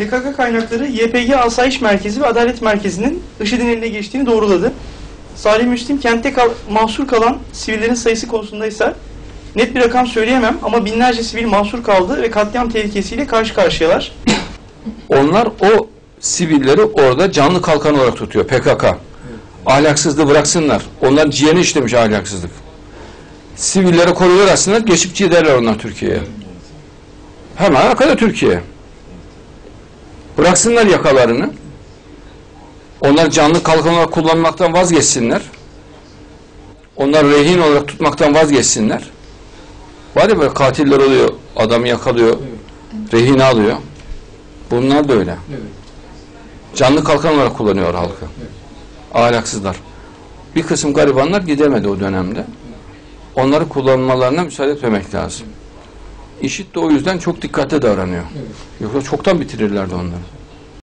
PKK kaynakları YPG Asayiş Merkezi ve Adalet Merkezi'nin IŞİD'in eline geçtiğini doğruladı. Salih Müslim kentte kal mahsur kalan sivillerin sayısı konusunda ise net bir rakam söyleyemem ama binlerce sivil mahsur kaldı ve katliam tehlikesiyle karşı karşıyalar. Onlar o sivilleri orada canlı kalkan olarak tutuyor PKK. Ahlaksızlığı bıraksınlar. Onlar ciğerini işlemiş ahlaksızlık. Sivilleri koruyor aslında geçip giderler onlar Türkiye'ye. Hemen arkada Türkiye. Bıraksınlar yakalarını. Onlar canlı kalkan olarak kullanmaktan vazgeçsinler. Onlar rehin olarak tutmaktan vazgeçsinler. Var ya böyle katiller oluyor, adamı yakalıyor, rehine alıyor. Bunlar da öyle. Evet. Canlı kalkan olarak kullanıyor halkı. Ahlaksızlar. Bir kısım garibanlar gidemedi o dönemde. Onları kullanmalarına müsaade etmemek lazım. İşit de o yüzden çok dikkatli davranıyor. Evet. Yoksa çoktan bitirirlerdi onları.